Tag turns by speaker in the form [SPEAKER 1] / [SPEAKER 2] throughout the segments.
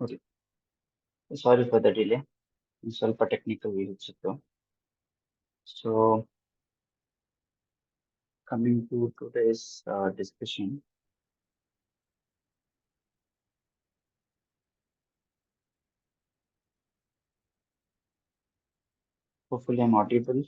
[SPEAKER 1] Okay sorry for the delay ಸ್ವಲ್ಪ technical ಇತ್ತು. So coming to today's discussion hopefully I'm audible.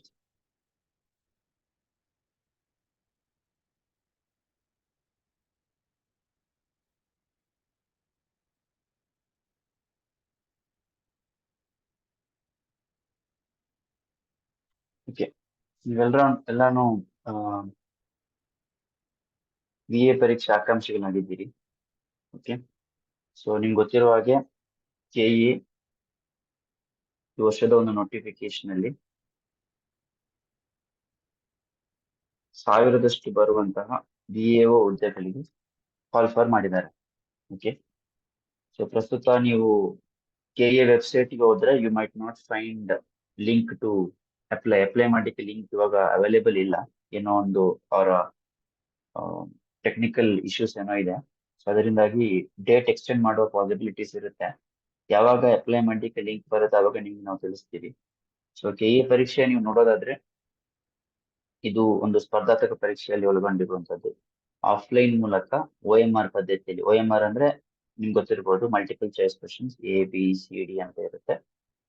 [SPEAKER 1] Okay ಇವೆಲ್ಲರ ಎಲ್ಲಾನು ವಿ A ಪರೀಕ್ಷೆ ಆಕಾಂಕ್ಷಿಗಳಾಗಿದ್ದೀರಿ okay so ನಿಮ್ಗೆ ಗೊತ್ತಿರುವ ಹಾಗೆ ಕೆ ಇ ಈ ವರ್ಷದ ಒಂದು ನೋಟಿಫಿಕೇಶನ್ ಅಲ್ಲಿ ಸಾವಿರದಷ್ಟು ಬರುವಂತಹ ಬಿ ಒ ಹುದ್ದೆಗಳಿಗೆ ಕಾಲ್ಫರ್ ಮಾಡಿದ್ದಾರೆ. ಓಕೆ ಸೊ ಪ್ರಸ್ತುತ ನೀವು ಕೆ ಎ ವೆಬ್ಸೈಟ್ಗೆ ಹೋದ್ರೆ you might not find link to apply apply ಮಾಡಲಿಕ್ಕೆ ಲಿಂಕ್ ಇವಾಗ ಅವೈಲೇಬಲ್ ಇಲ್ಲ. ಏನೋ ಒಂದು ಅವರ ಟೆಕ್ನಿಕಲ್ ಇಶ್ಯೂಸ್ ಏನೋ ಇದೆ. ಸೊ ಅದರಿಂದಾಗಿ ಡೇಟ್ ಎಕ್ಸ್ಟೆಂಡ್ ಮಾಡುವ ಪಾಸಿಬಿಲಿಟೀಸ್ ಇರುತ್ತೆ. ಯಾವಾಗ ಅಪ್ಲೈ ಮಾಡಲಿಕ್ಕೆ ಲಿಂಕ್ ಬರುತ್ತೆ ಅವಾಗ ನಿಮ್ಗೆ ನಾವು ತಿಳಿಸ್ತೀವಿ. ಸೊ ಕೆ ಎ ಪರೀಕ್ಷೆ ನೀವು ನೋಡೋದಾದ್ರೆ, ಇದು ಒಂದು ಸ್ಪರ್ಧಾತ್ಮಕ ಪರೀಕ್ಷೆಯಲ್ಲಿ ಒಳಗೊಂಡಿರುವಂತದ್ದು ಆಫ್ಲೈನ್ ಮೂಲಕ ಒ ಎಂ ಆರ್ ಪದ್ಧತಿಯಲ್ಲಿ. ಒ ಎಂ ಆರ್ ಅಂದ್ರೆ ನಿಮ್ಗೆ ಗೊತ್ತಿರ್ಬೋದು multiple choice questions A B C D ಅಂತ ಇರುತ್ತೆ.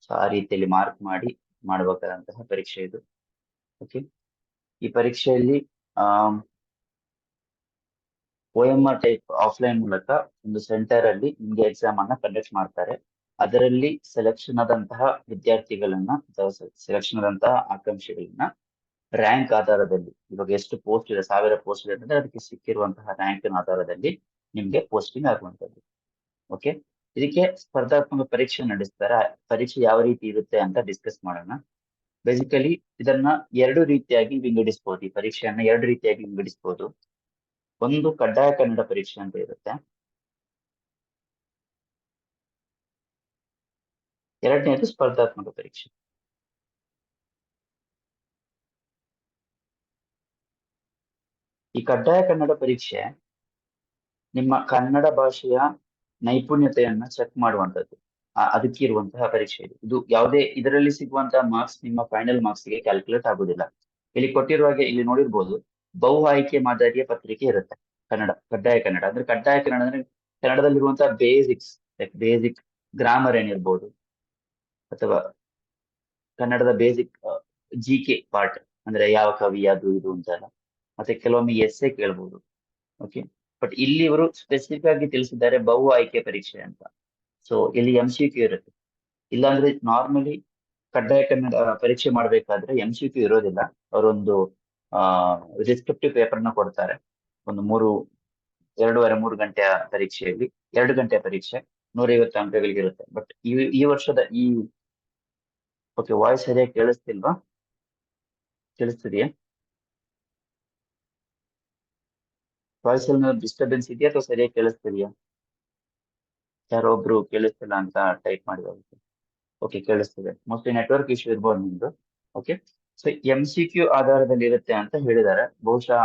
[SPEAKER 1] ಸೊ ಆ ರೀತಿಯಲ್ಲಿ ಮಾರ್ಕ್ ಮಾಡಿ ಮಾಡಬೇಕಾದಂತಹ ಪರೀಕ್ಷೆ ಇದು. ಓಕೆ ಈ ಪರೀಕ್ಷೆಯಲ್ಲಿ ಆ ಎಂ ಆರ್ ಟೈಪ್ ಆಫ್ಲೈನ್ ಮೂಲಕ ಒಂದು ಸೆಂಟರ್ ಅಲ್ಲಿ ನಿಮ್ಗೆ ಎಕ್ಸಾಮ್ ಅನ್ನ ಕಂಡಕ್ಟ್ ಮಾಡ್ತಾರೆ. ಅದರಲ್ಲಿ ಸೆಲೆಕ್ಷನ್ ಆದಂತಹ ವಿದ್ಯಾರ್ಥಿಗಳನ್ನ ಸೆಲೆಕ್ಷನ್ ಆದಂತಹ ಆಕಾಂಕ್ಷಿಗಳನ್ನ ರ್ಯಾಂಕ್ ಆಧಾರದಲ್ಲಿ, ಇವಾಗ ಎಷ್ಟು ಪೋಸ್ಟ್ ಇದೆ, ಸಾವಿರ ಪೋಸ್ಟ್ ಇದೆ ಅಂದ್ರೆ ಅದಕ್ಕೆ ಸಿಕ್ಕಿರುವಂತಹ ರ್ಯಾಂಕ್ ಆಧಾರದಲ್ಲಿ ನಿಮ್ಗೆ ಪೋಸ್ಟಿಂಗ್ ಆಗುವಂತದ್ದು ಓಕೆ ಇದಕ್ಕೆ ಸ್ಪರ್ಧಾತ್ಮಕ ಪರೀಕ್ಷೆ ನಡೆಸ್ತಾರ? ಪರೀಕ್ಷೆ ಯಾವ ರೀತಿ ಇರುತ್ತೆ ಅಂತ ಡಿಸ್ಕಸ್ ಮಾಡೋಣ. ಬೇಸಿಕಲಿ ಇದನ್ನ ಎರಡು ರೀತಿಯಾಗಿ ವಿಂಗಡಿಸಬಹುದು ಈ ಪರೀಕ್ಷೆಯನ್ನ ಎರಡು ರೀತಿಯಾಗಿ ವಿಂಗಡಿಸಬಹುದು ಒಂದು ಕಡ್ಡಾಯ ಕನ್ನಡ ಪರೀಕ್ಷೆ ಅಂತ ಇರುತ್ತೆ. ಎರಡನೇದು ಸ್ಪರ್ಧಾತ್ಮಕ ಪರೀಕ್ಷೆ. ಈ ಕಡ್ಡಾಯ ಕನ್ನಡ ಪರೀಕ್ಷೆ ನಿಮ್ಮ ಕನ್ನಡ ಭಾಷೆಯ ನೈಪುಣ್ಯತೆಯನ್ನ ಚೆಕ್ ಮಾಡುವಂತದ್ದು ಅದಕ್ಕೆ ಇರುವಂತಹ ಪರೀಕ್ಷೆ ಇದು. ಇದು ಯಾವುದೇ ಇದರಲ್ಲಿ ಸಿಗುವಂತಹ ಮಾರ್ಕ್ಸ್ ನಿಮ್ಮ ಫೈನಲ್ ಮಾರ್ಕ್ಸ್ಗೆ ಕ್ಯಾಲ್ಕುಲೇಟ್ ಆಗುದಿಲ್ಲ ಇಲ್ಲಿ ಕೊಟ್ಟಿರುವ ಹಾಗೆ ಇಲ್ಲಿ ನೋಡಿರ್ಬೋದು ಬಹು ಆಯ್ಕೆ ಮಾದರಿಯ ಪತ್ರಿಕೆ ಇರುತ್ತೆ, ಕನ್ನಡ, ಕಡ್ಡಾಯ ಕನ್ನಡ. ಅಂದ್ರೆ ಕಡ್ಡಾಯ ಕನ್ನಡ ಅಂದ್ರೆ ಕನ್ನಡದಲ್ಲಿರುವಂತಹ ಬೇಸಿಕ್ಸ್ ಲೈಕ್ ಬೇಸಿಕ್ ಗ್ರಾಮರ್ ಏನಿರ್ಬೋದು, ಅಥವಾ ಕನ್ನಡದ ಬೇಸಿಕ್ ಜಿ ಕೆ ಪಾರ್ಟ್ ಅಂದ್ರೆ ಯಾವ ಕವಿ, ಅದು, ಇದು ಅಂತೆಲ್ಲ. ಮತ್ತೆ ಕೆಲವೊಮ್ಮೆ ಎಸ್ ಎ ಕೇಳ್ಬೋದು ಓಕೆ ಬಟ್ ಇಲ್ಲಿ ಇವರು ಸ್ಪೆಸಿಫಿಕ್ ಆಗಿ ತಿಳಿಸಿದ್ದಾರೆ ಬಹು ಆಯ್ಕೆ ಪರೀಕ್ಷೆ ಅಂತ. ಸೊ ಇಲ್ಲಿ ಎಂ ಸಿ ಕ್ಯೂ ಇರುತ್ತೆ. ಇಲ್ಲಾಂದ್ರೆ ನಾರ್ಮಲಿ ಕಡ್ಡಾಯ ಕನ್ನಡ ಪರೀಕ್ಷೆ ಮಾಡ್ಬೇಕಾದ್ರೆ ಎಂ ಸಿ ಕ್ಯೂ ಇರೋದಿಲ್ಲ. ಅವರೊಂದು ಡಿಸ್ಕ್ರಿಪ್ಟಿವ್ ಪೇಪರ್ನ ಕೊಡ್ತಾರೆ. ಒಂದು ಮೂರು, ಎರಡೂವರೆ, ಮೂರು ಗಂಟೆಯ ಪರೀಕ್ಷೆಯಲ್ಲಿ. ಎರಡು ಗಂಟೆ ಪರೀಕ್ಷೆ, ನೂರೈವತ್ತು ಅಂಕಗಳಿಗೆ ಇರುತ್ತೆ. ಬಟ್ ಈ ಈ ವರ್ಷದ ಈ ಓಕೆ ವಾಯ್ಸ್ ಸರಿಯಾಗಿ ಕೇಳಿಸ್ತಿಲ್ವಾ? ಕೇಳಿಸ್ತಿದೆಯಾ? ವಾಯ್ಸ್ ಅಲ್ಲಿ ಡಿಸ್ಟರ್ಬೆನ್ಸ್ ಇದೆಯಾ ಅಥವಾ ಸರಿಯಾಗಿ ಕೇಳಿಸ್ತಿದೆಯಾ ಯಾರೊಬ್ರು ಕೇಳಿಸ್ತಿಲ್ಲ ಅಂತ ಟೈಪ್ ಮಾಡಿದ್ರೆ ಓಕೆ ಕೇಳಿಸ್ತಿದೆ ಮೋಸ್ಟ್ಲಿ ನೆಟ್ವರ್ಕ್ ಇಶ್ಯೂ ಇರ್ಬೋದು ನಿಮ್ದು okay so M C Q ಆಧಾರದಲ್ಲಿ ಇರುತ್ತೆ ಅಂತ ಹೇಳಿದ್ದಾರೆ ಬಹುಶಃ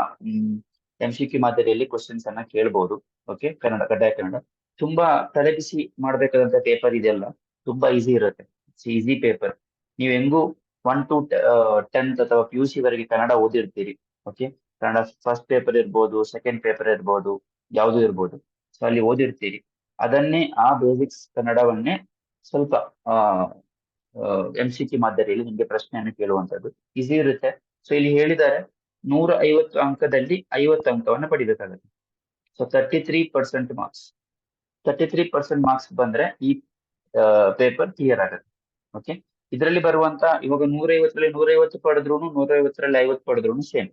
[SPEAKER 1] ಎಂ ಸಿ ಕ್ಯೂ ಮಾದರಿಯಲ್ಲಿ ಕ್ವಶನ್ಸ್ ಅನ್ನ ಕೇಳ್ಬಹುದು ಓಕೆ ಕನ್ನಡ ಕಡ್ಡಾಯ ಕನ್ನಡ ತುಂಬಾ ತಲೆಬಿಸಿ ಮಾಡ್ಬೇಕಾದಂತ ಪೇಪರ್ ಇದೆಯಲ್ಲ ತುಂಬಾ ಈಸಿ ಇರುತ್ತೆ ಈಸಿ ಪೇಪರ್ ನೀವು ಹೆಂಗೂ ಒನ್ ಟು ಟೆಂತ್ ಅಥವಾ ಪಿ ಯು ಸಿ ವರೆಗೆ ಕನ್ನಡ ಓದಿರ್ತೀರಿ ಓಕೆ ಕನ್ನಡ ಫಸ್ಟ್ ಪೇಪರ್ ಇರ್ಬೋದು ಸೆಕೆಂಡ್ ಪೇಪರ್ ಇರ್ಬೋದು, ಯಾವುದು ಇರ್ಬೋದು. ಸೊ ಅಲ್ಲಿ ಓದಿರ್ತೀರಿ. ಅದನ್ನೇ ಆ ಬೇಸಿಕ್ಸ್ ಕನ್ನಡವನ್ನೇ ಸ್ವಲ್ಪ ಎಂ ಸಿ ಮಾದರಿಯಲ್ಲಿ ನಿಮಗೆ ಪ್ರಶ್ನೆಯನ್ನು ಕೇಳುವಂತದ್ದು ಈಸಿ ಇರುತ್ತೆ. ಸೊ ಇಲ್ಲಿ ಹೇಳಿದ್ದಾರೆ, ನೂರ ಐವತ್ತು ಅಂಕದಲ್ಲಿ ಐವತ್ತು ಅಂಕವನ್ನ ಪಡಿಬೇಕಾಗುತ್ತೆ. So thirty three percent marks thirty three percent marks ಬಂದ್ರೆ ಈ ಪೇಪರ್ ಕ್ಲಿಯರ್ ಆಗುತ್ತೆ. ಓಕೆ ಇದರಲ್ಲಿ ಬರುವಂತ ಇವಾಗ ನೂರೈವತ್ತರಲ್ಲಿ ನೂರೈವತ್ತು ಪಡೆದ್ರು ನೂರೈವತ್ತರಲ್ಲಿ ಐವತ್ತು ಪಡೆದ್ರು ಸೇಮ್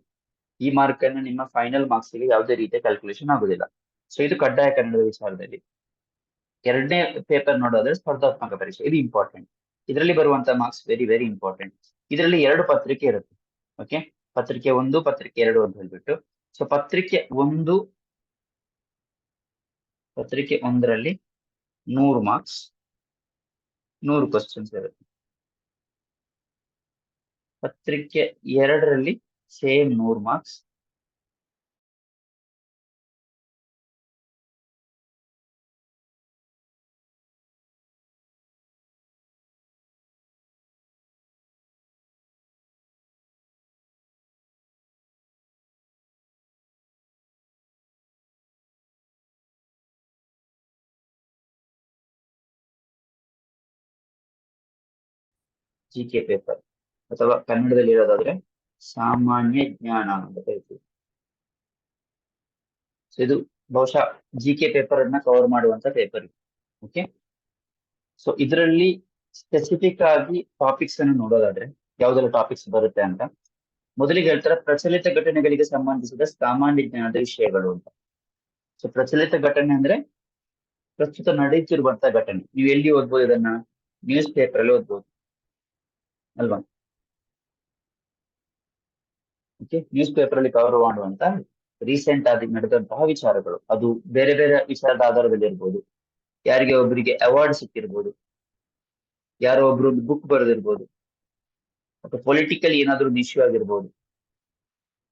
[SPEAKER 1] ಈ ಮಾರ್ಕ್ ಅನ್ನು ನಿಮ್ಮ ಫೈನಲ್ ಮಾರ್ಕ್ಸ್ಗೆ ಯಾವುದೇ ರೀತಿಯ ಕ್ಯಾಲ್ಕುಲೇಷನ್ ಆಗುದಿಲ್ಲ. ಸೊ ಇದು ಕಡ್ಡಾಯ ಕನ್ನಡದ ವಿಚಾರದಲ್ಲಿ. ಎರಡನೇ ಪೇಪರ್ ನೋಡೋದ್ರೆ ಸ್ಪರ್ಧಾತ್ಮಕ ಪರೀಕ್ಷೆ. ಇದು ಇಂಪಾರ್ಟೆಂಟ್ ಇದರಲ್ಲಿ ಬರುವಂತಹ ಮಾರ್ಕ್ಸ್ ವೆರಿ ವೆರಿ ಇಂಪಾರ್ಟೆಂಟ್ ಇದರಲ್ಲಿ ಎರಡು ಪತ್ರಿಕೆ ಇರುತ್ತೆ. ಓಕೆ ಪತ್ರಿಕೆ ಒಂದು, ಪತ್ರಿಕೆ ಎರಡು ಅಂತ ಹೇಳ್ಬಿಟ್ಟು. ಸೊ ಪತ್ರಿಕೆ ಒಂದು, ಪತ್ರಿಕೆ ಒಂದರಲ್ಲಿ ನೂರು ಮಾರ್ಕ್ಸ್ ನೂರು ಕ್ವಶನ್ಸ್ ಇರುತ್ತೆ. ಪತ್ರಿಕೆ ಎರಡರಲ್ಲಿ சேம் நூறு மார்க்ஸ் ஜிகே பேப்பர் ಅಥವಾ ಕನ್ನಡದಲ್ಲಿ ಇರೋದಾದ್ರೆ ಸಾಮಾನ್ಯ ಜ್ಞಾನ. ಅಂತ ಕರಿತೀವಿ ಸೊ ಇದು ಬಹುಶಃ ಜಿ ಕೆ ಪೇಪರ್ ಅನ್ನ ಕವರ್ ಮಾಡುವಂತ ಪೇಪರ್ ಓಕೆ ಸೊ ಇದರಲ್ಲಿ ಸ್ಪೆಸಿಫಿಕ್ ಆಗಿ ಟಾಪಿಕ್ಸ್ ಅನ್ನು ನೋಡೋದಾದ್ರೆ, ಯಾವ್ದೆಲ್ಲ ಟಾಪಿಕ್ಸ್ ಬರುತ್ತೆ ಅಂತ. ಮೊದಲಿಗೆ ಹೇಳ್ತಾರೆ ಪ್ರಚಲಿತ ಘಟನೆಗಳಿಗೆ ಸಂಬಂಧಿಸಿದ ಸಾಮಾನ್ಯ ಜ್ಞಾನದ ವಿಷಯಗಳು ಅಂತ. ಸೊ ಪ್ರಚಲಿತ ಘಟನೆ ಅಂದ್ರೆ ಪ್ರಸ್ತುತ ನಡೆಯುತ್ತಿರುವಂತ ಘಟನೆ. ನೀವು ಎಲ್ಲಿ ಓದ್ಬೋದು ಇದನ್ನ? ನ್ಯೂಸ್ ಪೇಪರ್ ಅಲ್ಲಿ ಓದ್ಬೋದು. ಅಲ್ವಾ? ನ್ಯೂಸ್ ಪೇಪರ್ ಅಲ್ಲಿ ಕವರ್ ಮಾಡುವಂತ ರೀಸೆಂಟ್ ಆಗಿ ನಡೆದಂತಹ ವಿಚಾರಗಳು. ಅದು ಬೇರೆ ಬೇರೆ ವಿಚಾರದ ಆಧಾರದಲ್ಲಿ ಇರ್ಬೋದು. ಯಾರಿಗೆ ಒಬ್ಬರಿಗೆ ಅವಾರ್ಡ್ ಸಿಕ್ಕಿರ್ಬೋದು ಯಾರೋ ಒಬ್ರು ಬುಕ್ ಬರೆದಿರ್ಬೋದು. ಅಥವಾ ಪೊಲಿಟಿಕಲಿ ಏನಾದ್ರು ಇಶ್ಯೂ ಆಗಿರ್ಬೋದು.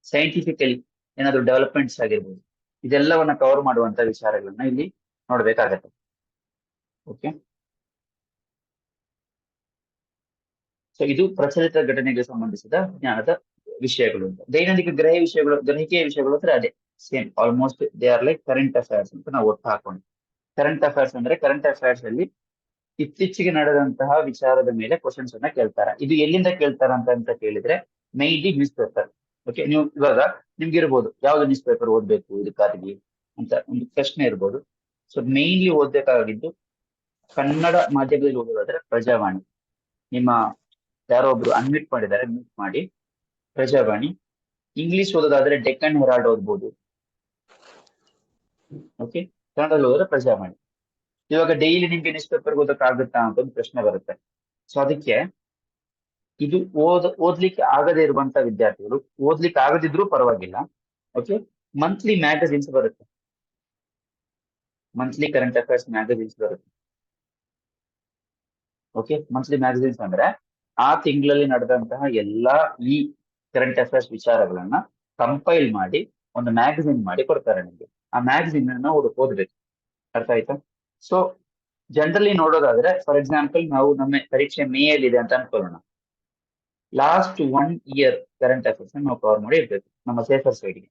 [SPEAKER 1] ಸೈಂಟಿಫಿಕಲಿ ಏನಾದ್ರು ಡೆವಲಪ್ಮೆಂಟ್ಸ್ ಆಗಿರ್ಬೋದು. ಇದೆಲ್ಲವನ್ನ ಕವರ್ ಮಾಡುವಂತ ವಿಚಾರಗಳನ್ನ ಇಲ್ಲಿ ನೋಡ್ಬೇಕಾಗತ್ತೆ. ಓಕೆ? ಸೊ ಇದು ಪ್ರಚಲಿತ ಘಟನೆಗೆ ಸಂಬಂಧಿಸಿದ ಜ್ಞಾನದ ವಿಷಯಗಳು ಅಂತ ದೈನಂದಿನ ಗ್ರಹ ವಿಷಯಗಳು, ಗ್ರಹಿಕೆಯ ವಿಷಯಗಳು ಅಂದ್ರೆ ಅದೇ. Same almost they are like current affairs ಅಂತ ನಾವು ಒಟ್ಟು ಹಾಕೊಂಡು ಕರೆಂಟ್ ಅಫೇರ್ಸ್ ಅಂದ್ರೆ ಕರೆಂಟ್ ಅಫೇರ್ಸ್ ಅಲ್ಲಿ ಇತ್ತೀಚೆಗೆ ನಡೆದಂತಹ ವಿಚಾರದ ಮೇಲೆ ಕ್ವಶನ್ಸ್ ಅನ್ನ ಕೇಳ್ತಾರೆ. ಇದು ಎಲ್ಲಿಂದ ಕೇಳ್ತಾರ ಅಂತ ಅಂತ ಕೇಳಿದ್ರೆ ಮೈನ್ಲಿ ನ್ಯೂಸ್ ಪೇಪರ್ ಓಕೆ ನೀವು ಇವಾಗ ನಿಮ್ಗೆ ಇರ್ಬೋದು ಯಾವ್ದು ನ್ಯೂಸ್ ಪೇಪರ್ ಓದ್ಬೇಕು ಇದಕ್ಕಾಗಿ ಅಂತ ಒಂದು ಪ್ರಶ್ನೆ ಇರ್ಬೋದು. ಸೊ ಮೇನ್ಲಿ ಓದ್ಬೇಕಾಗಿದ್ದು ಕನ್ನಡ ಮಾಧ್ಯಮದಲ್ಲಿ ಓದೋದಾದ್ರೆ ಪ್ರಜಾವಾಣಿ. ನಿಮ್ಮ ಯಾರೋ ಒಬ್ರು ಅನ್ಮಿಟ್ ಮಾಡಿದ್ದಾರೆ ಮ್ಯೂಟ್ ಮಾಡಿ. ಪ್ರಜಾವಾಣಿ. ಇಂಗ್ಲಿಷ್ ಓದೋದಾದ್ರೆ ಡೆಕ್ಕನ್ ಹೆರಾಲ್ಡ್ ಓದ್ಬೋದು. ಓಕೆ ಕನ್ನಡದಲ್ಲಿ ಹೋದ್ರೆ ಪ್ರಜಾವಾಣಿ. ಇವಾಗ ಡೈಲಿ ನಿಮ್ಗೆ ನ್ಯೂಸ್ ಪೇಪರ್ ಓದಕ್ಕಾಗುತ್ತಾ ಅಂತ ಒಂದು ಪ್ರಶ್ನೆ ಬರುತ್ತೆ. ಸೊ ಅದಕ್ಕೆ ಇದು ಓದ್, ಓದ್ಲಿಕ್ಕೆ ಆಗದೆ ಇರುವಂತ ವಿದ್ಯಾರ್ಥಿಗಳು, ಓದ್ಲಿಕ್ಕೆ ಆಗದಿದ್ರು ಪರವಾಗಿಲ್ಲ. ಓಕೆ ಮಂತ್ಲಿ ಮ್ಯಾಗಝಿನ್ಸ್ ಬರುತ್ತೆ. ಮಂತ್ಲಿ ಕರೆಂಟ್ ಅಫೇರ್ಸ್ ಮ್ಯಾಗಝಿನ್ಸ್ ಬರುತ್ತೆ. ಓಕೆ ಮಂತ್ಲಿ ಮ್ಯಾಗಝಿನ್ಸ್ ಅಂದ್ರೆ ಆ ತಿಂಗಳಲ್ಲಿ ನಡೆದಂತಹ ಎಲ್ಲಾ ಈ ಕರೆಂಟ್ ಅಫೇರ್ಸ್ ವಿಚಾರಗಳನ್ನ ಕಂಪೈಲ್ ಮಾಡಿ ಒಂದು ಮ್ಯಾಗಝಿನ್ ಮಾಡಿ ಕೊಡ್ತಾರೆ ನಿಮಗೆ. ಆ ಮ್ಯಾಗಝಿನ್ ಓದಬೇಕು ಓದ್ಬೇಕು. ಅರ್ಥ ಆಯ್ತಾ? ಸೊ ಜನರಲಿ ನೋಡೋದಾದ್ರೆ ಫಾರ್ ಎಕ್ಸಾಂಪಲ್ ನಾವು ನಮ್ಮ ಪರೀಕ್ಷೆ ಮೇ ಅಲ್ಲಿ ಇದೆ ಅಂತ ಅನ್ಕೊಳ್ಳೋಣ. Last one year current affairs ನಾವು ಕವರ್ ಮಾಡಿ ಇರ್ಬೇಕು, ನಮ್ಮ ಸೇಫರ್ ಸೈಡ್ಗೆ